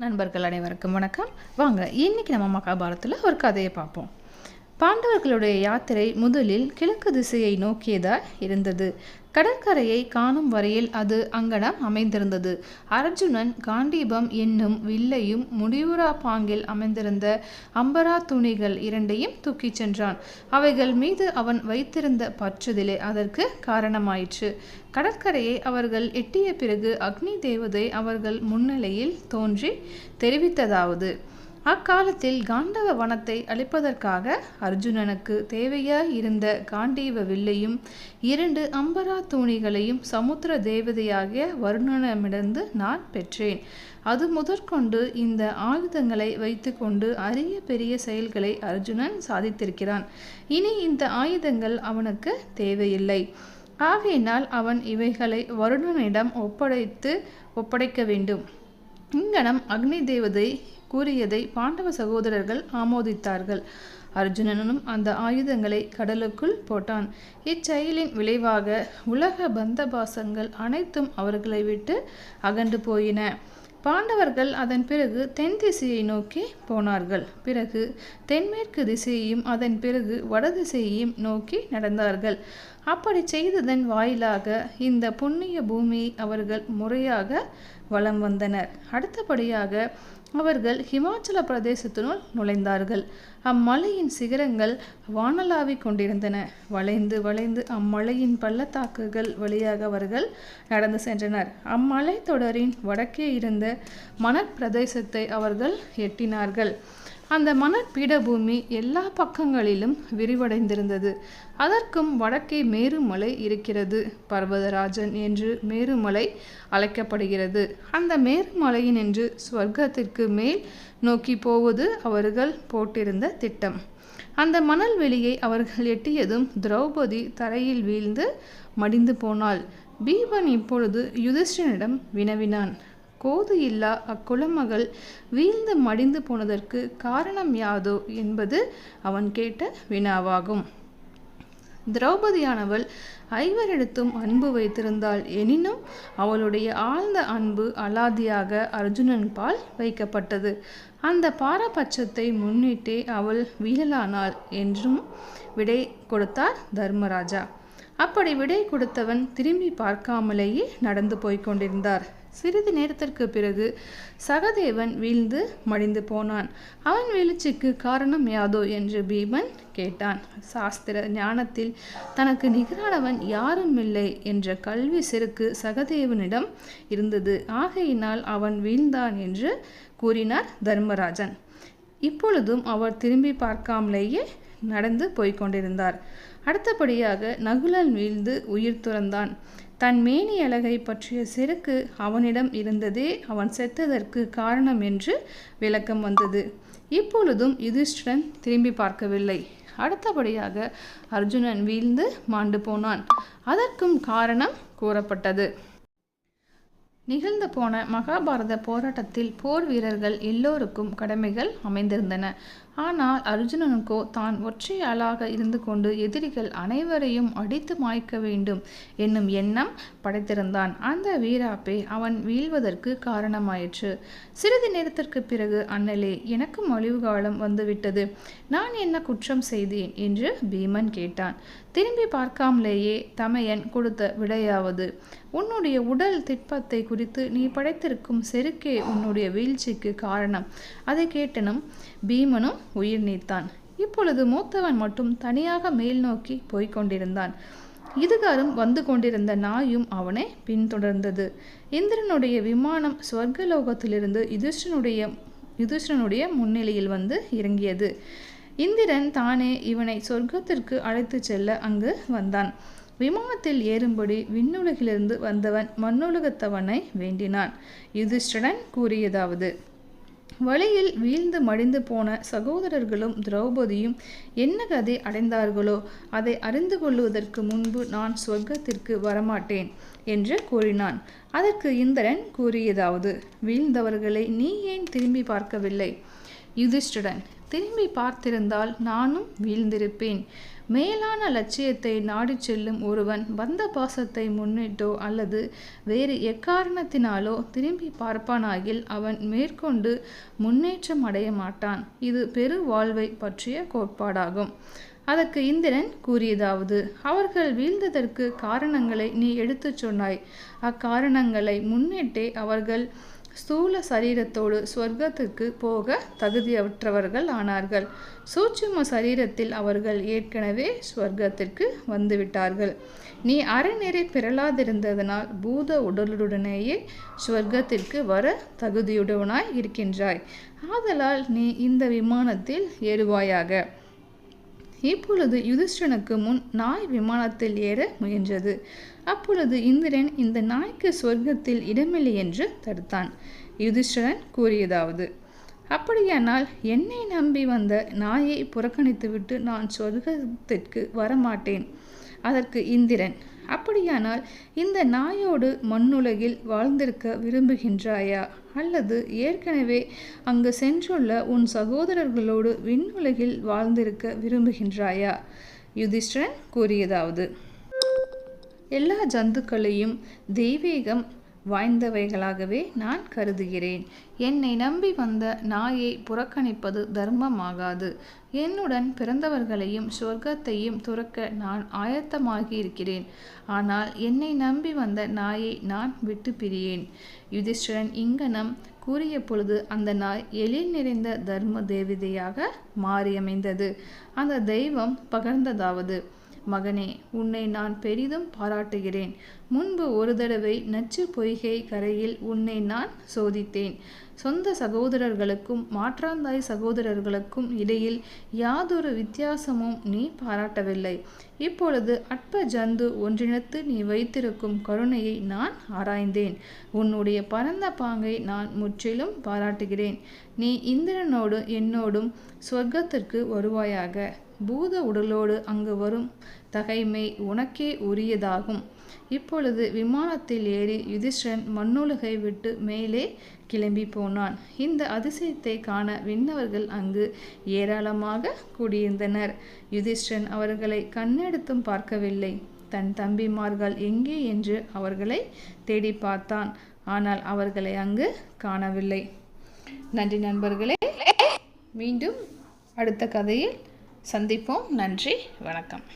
நண்பர்கள் அனைவருக்கும் வணக்கம். வாங்க இன்னைக்கு நம்ம மகாபாரத்தில் ஒரு கதையை பார்ப்போம். பாண்டவர்களுடைய யாத்திரை முதலில் கிழக்கு திசையை நோக்கியதா இருந்தது. கடற்கரையை காணும் வரையில் அது அங்கனம் அமைந்திருந்தது. அர்ஜுனன் காண்டீபம் என்னும் வில்லையும் முடிவுரா பாங்கில் அமைந்திருந்த அம்பரா துணிகள் இரண்டையும் தூக்கிச் சென்றான். அவைகள் மீது அவன் வைத்திருந்த பற்றுதலே அதற்கு காரணமாயிற்று. கடற்கரையை அவர்கள் எட்டிய பிறகு அக்னி தேவதை அவர்கள் முன்னிலையில் தோன்றி தெரிவித்ததாவது. அக்காலத்தில் காண்டவ வனத்தை அழிப்பதற்காக அர்ஜுனனுக்கு தேவையாய் இருந்த காண்டீவ வில்லையும் இரண்டு அம்பரா தூணிகளையும் சமுத்திர தேவதையாகிய வருணனமிடந்து நான் பெற்றேன். அது முதற்கொண்டு இந்த ஆயுதங்களை வைத்துக்கொண்டு அரிய பெரிய செயல்களை அர்ஜுனன் சாதித்திருக்கிறான். இனி இந்த ஆயுதங்கள் அவனுக்கு தேவையில்லை. ஆகையினால் அவன் இவைகளை வருணனிடம் ஒப்படைத்து ஒப்படைக்க வேண்டும். இங்கனம் அக்னி தேவதை கூறியதை பாண்டவ சகோதரர்கள் ஆமோதித்தார்கள். அர்ஜுனனும் அந்த ஆயுதங்களை கடலுக்குள் போட்டான். இச்செயலின் விளைவாக உலக பந்தபாசங்கள் அனைத்தும் அவர்களை விட்டு அகன்று போயின. பாண்டவர்கள் அதன் பிறகு தென் திசையை நோக்கி போனார்கள். பிறகு தென்மேற்கு திசையையும் அதன் பிறகு வடதிசையையும் நோக்கி நடந்தார்கள். அப்படி செய்ததன் வாயிலாக இந்த புண்ணிய பூமி அவர்கள் முறையாக வலம் வந்தனர். அடுத்தபடியாக அவர்கள் ஹிமாச்சல பிரதேசத்தினுள் நுழைந்தார்கள். அம்மலையின் சிகரங்கள் வானலாவிக் கொண்டிருந்தன. வளைந்து வளைந்து அம்மலையின் பள்ளத்தாக்குகள் வழியாக அவர்கள் நடந்து சென்றனர். அம்மலை தொடரின் வடக்கே இருந்த மணற்பிரதேசத்தை அவர்கள் எட்டினார்கள். அந்த மணற்பீடபூமி எல்லா பக்கங்களிலும் விரிவடைந்திருந்தது. அதற்கும் வடக்கே மேருமலை இருக்கிறது. பர்வதராஜன் என்று மேருமலை அழைக்கப்படுகிறது. அந்த மேருமலையினின்று ஸ்வர்க்கத்திற்கு மேல் நோக்கி போவது அவர்கள் போட்டிருந்த திட்டம். அந்த மணல் வெளியை அவர்கள் எட்டியதும் திரௌபதி தரையில் வீழ்ந்து மடிந்து போனாள். பீபன் இப்பொழுது யுதிஷ்டனிடம் வினவினான். கோது இல்லா அக்குளமகள் வீழ்ந்து மடிந்து போனதற்கு காரணம் யாதோ என்பது அவன் கேட்ட வினாவாகும். திரௌபதியானவள் ஐவரிடத்தும் அன்பு வைத்திருந்தாள் எனினும் அவளுடைய ஆழ்ந்த அன்பு அலாதியாக அர்ஜுனன் பால் வைக்கப்பட்டது. அந்த பாரபட்சத்தை முன்னிட்டே அவள் வீழலானாள் என்றும் விடை கொடுத்தார் தர்மராஜா. அப்படி விடை கொடுத்தவன் திரும்பி பார்க்காமலேயே நடந்து போய்க் கொண்டிருந்தார். சிறிது நேரத்திற்கு பிறகு சகதேவன் வீழ்ந்து மடிந்து போனான். அவன் வீழ்ச்சிக்கு காரணம் யாதோ என்று பீமன் கேட்டான். சாஸ்திர ஞானத்தில் தனக்கு நிகரானவன் யாரும் இல்லை என்ற கல்வி செருக்கு சகதேவனிடம் இருந்தது. ஆகையினால் அவன் வீழ்ந்தான் என்று கூறினார் தர்மராஜன். இப்பொழுதும் அவர் திரும்பி பார்க்காமலேயே நடந்து போய்கொண்டிருந்தார் அடுத்தபடியாக நகுலன் வீழ்ந்து உயிர் துறந்தான். தன் மேனி அழகை பற்றிய செருக்கு அவனிடம் இருந்ததே அவன் செத்ததற்கு காரணம் என்று விளக்கம் வந்தது. இப்பொழுதும் யுதிஷ்டிரன் திரும்பி பார்க்கவில்லை. அடுத்தபடியாக அர்ஜுனன் வீழ்ந்து மாண்டு போனான். அதற்கும் காரணம் கூறப்பட்டது. நிகழ்ந்து போன மகாபாரத போராட்டத்தில் போர் வீரர்கள் எல்லோருக்கும் கடமைகள் அமைந்திருந்தன. ஆனால் அர்ஜுனனுக்கோ தான் ஒற்றை இருந்து கொண்டு எதிரிகள் அனைவரையும் அடித்து மாய்க்க வேண்டும் என்னும் எண்ணம் படைத்திருந்தான். அந்த வீராப்பே அவன் வீழ்வதற்கு காரணமாயிற்று. சிறிது நேரத்திற்கு பிறகு அண்ணலே எனக்கும் அழிவு காலம் வந்துவிட்டது. நான் என்ன குற்றம் செய்தேன்? என்று பீமன் கேட்டான். திரும்பி பார்க்காமலேயே தமையன் கொடுத்த விடையாவது உன்னுடைய உடல் திட்பத்தை குறித்து நீ படைத்திருக்கும் செருக்கே உன்னுடைய வீழ்ச்சிக்கு காரணம். அதை கேட்டனும் பீமனும் உயிர் நீத்தான். இப்பொழுது மூத்தவன் மட்டும் தனியாக மேல் நோக்கி போய்க் கொண்டிருந்தான். இதுகாரும் வந்து கொண்டிருந்த நாயும் அவனை பின்தொடர்ந்தது. இந்திரனுடைய விமானம் ஸ்வர்கலோகத்திலிருந்து யுதிஷ்டனுடைய யுதிஷ்டனுடைய முன்னிலையில் வந்து இறங்கியது. இந்திரன் தானே இவனை சொர்க்கத்திற்கு அழைத்துச் செல்ல அங்கு வந்தான். விமானத்தில் ஏறும்படி விண்ணுலகிலிருந்து வந்தவன் மண்ணுலகத்தவனை வேண்டினான். யுதிஷ்டன் கூறியதாவது வழியில் வீழ்ந்து மடிந்து போன சகோதரர்களும் திரௌபதியும் என்ன கதை அடைந்தார்களோ அதை அறிந்து கொள்வதற்கு முன்பு நான் சொர்க்கத்திற்கு வரமாட்டேன் என்று கூறினான். அதற்கு இந்திரன் கூறியதாவது வீழ்ந்தவர்களை நீ ஏன் திரும்பி பார்க்கவில்லை? யுதிஷ்டுடன் திரும்பி பார்த்திருந்தால் நானும் வீழ்ந்திருப்பேன். மேலான லட்சியத்தை நாடிச் செல்லும் ஒருவன் பந்த பாசத்தை முன்னிட்டோ அல்லது வேறு எக்காரணத்தினாலோ திரும்பி பார்ப்பானாகில் அவன் மேற்கொண்டு முன்னேற்றம் அடைய மாட்டான். இது பெரு வாழ்வை பற்றிய கோட்பாடாகும். அதற்கு இந்திரன் கூறியதாவது அவர்கள் வீழ்ந்ததற்கு காரணங்களை நீ எடுத்துச் சொன்னாய். அக்காரணங்களை முன்னிட்டே அவர்கள் ஸ்தூல சரீரத்தோடு சொர்க்கத்துக்கு போக தகுதியற்றவர்கள் ஆனார்கள். சூட்சும சரீரத்தில் அவர்கள் ஏற்கனவே ஸ்வர்க்கத்திற்கு வந்துவிட்டார்கள். நீ அறநெறி பிறலாதிருந்ததனால் பூத உடலுடனேயே ஸ்வர்க்கத்திற்கு வர தகுதியுடனாய் இருக்கின்றாய். ஆதலால் நீ இந்த விமானத்தில் ஏறுவாயாக. இப்பொழுது யுதிஷ்டனுக்கு முன் நாய் விமானத்தில் ஏற முயன்றது. அப்பொழுது இந்திரன் இந்த நாய்க்கு சொர்க்கத்தில் இடமில்லை என்று தடுத்தான். யுதிஷ்டரன் கூறியதாவது அப்படியானால் என்னை நம்பி வந்த நாயை புறக்கணித்துவிட்டு நான் சொர்க்கத்திற்கு வரமாட்டேன். அதற்கு இந்திரன் அப்படியானால் இந்த நாயோடு மண்ணுலகில் வாழ்ந்திருக்க விரும்புகின்றாயா? அல்லது ஏற்கனவே அங்கு சென்றுள்ள உன் சகோதரர்களோடு விண்ணுலகில் வாழ்ந்திருக்க விரும்புகின்றாயா? யுதிஷ்டிரன் கூறியதாவது எல்லா ஜந்துக்களையும் தெய்வீகம் வாய்ந்தவைகளாகவே நான் கருதுகிறேன். என்னை நம்பி வந்த நாயை புறக்கணிப்பது தர்மமாகாது. என்னுடன் பிறந்தவர்களையும் சொர்க்கத்தையும் துறக்க நான் ஆயத்தமாகி இருக்கிறேன் ஆனால் என்னை நம்பி வந்த நாயை நான் விட்டு பிரியேன். யுதிஷ்டிரன் இங்கனம் கூறிய பொழுது அந்த நாய் எழில் நிறைந்த தர்ம தேவதையாக மாறியமைந்தது. அந்த தெய்வம் பகர்ந்ததாவது. மகனே உன்னை நான் பெரிதும் பாராட்டுகிறேன். முன்பு ஒரு தடவை நச்சு பொய்கை கரையில் உன்னை நான் சோதித்தேன். சொந்த சகோதரர்களுக்கும் மாற்றாந்தாய் சகோதரர்களுக்கும் இடையில் யாதொரு வித்தியாசமும் நீ பாராட்டவில்லை. இப்பொழுது அற்ப ஜந்து ஒன்றினத்து நீ வைத்திருக்கும் கருணையை நான் ஆராய்ந்தேன். உன்னுடைய பரந்த பாங்கை நான் முற்றிலும் பாராட்டுகிறேன். நீ இந்திரனோடு என்னோடும் சொர்க்கத்திற்கு வருவாயாக. பூத உடலோடு அங்கு வரும் தகைமை உனக்கே உரியதாகும். இப்பொழுது விமானத்தில் ஏறி யுதிஷ்டன் மண்ணுலகை விட்டு மேலே கிளம்பி போனான் இந்த அதிசயத்தை காண விண்ணவர்கள் அங்கு ஏராளமாக கூடியிருந்தனர். யுதிஷ்டன் அவர்களை கண்ணெடுத்தும் பார்க்கவில்லை. தன் தம்பிமார்கள் எங்கே என்று அவர்களை தேடி பார்த்தான். ஆனால் அவர்களை அங்கு காணவில்லை. நன்றி நண்பர்களே. மீண்டும் அடுத்த கதையில் சந்திப்போம். நன்றி. வணக்கம்.